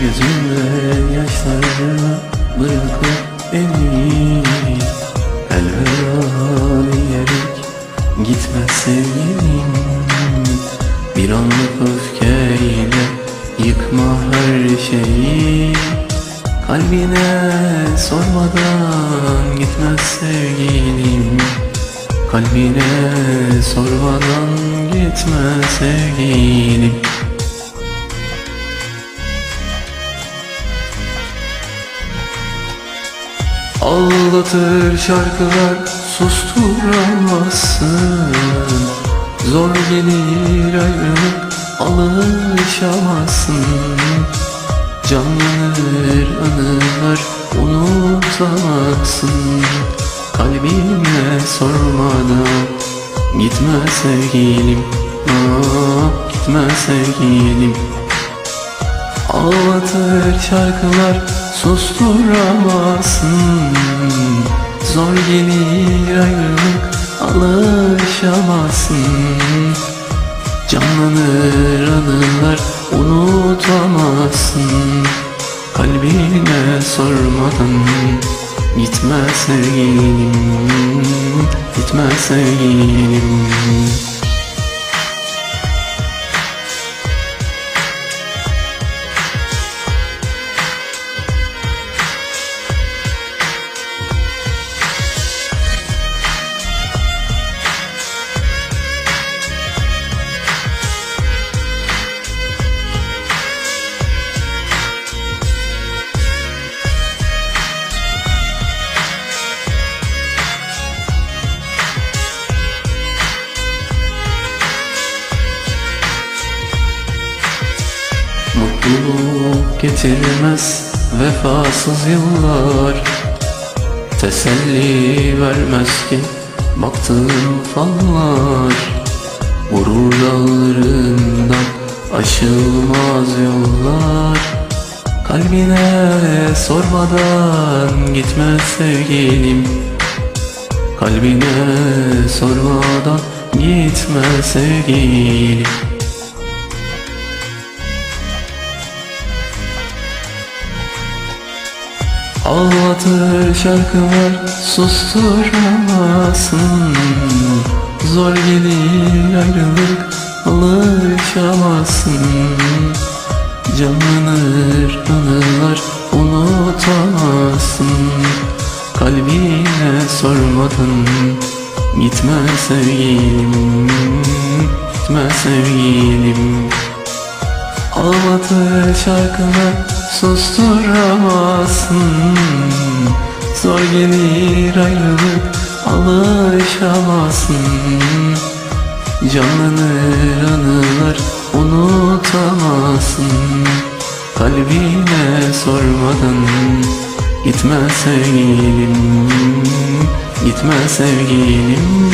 Gözümde yaşlarla bırakıp beni. Elveda diyerek gitme sevgilim. Bir anlık öfkeyle yıkma her şeyi. Kalbine sormadan gitme sevgilim. Kalbine sormadan gitme sevgilim Ağlatır şarkılar susturamazsın. Zor gelir ayrılık alışamazsın. Canlanır anılar unutamazsın Kalbime sormadan gitme sevgilim Aa, gitme sevgilim. Ağlatır şarkılar susturamazsın. Zor gelir ayrılık alışamazsın. Canlanır anılar unutamazsın. Kalbine sormadan gitme sevgilim Gitme sevgilim Mutluluk getirmez vefasız yıllar. Teselli vermez ki baktığım fallar Gurur dağlarından aşılmaz yollar. Kalbine sormadan gitme sevgilim. Kalbine sormadan gitme sevgilim Ağlatır şarkılar susturamazsın Zor gelir ayrılık alışamazsın. Canlanır anılar unutamazsın. Kalbine sormadan gitme sevgilim Gitme sevgilim Ağlatır şarkılar susturamazsın. Zor gelir ayrılık alışamazsın. Canlanır anılar unutamazsın. Kalbine sormadan gitme sevgilim Gitme sevgilim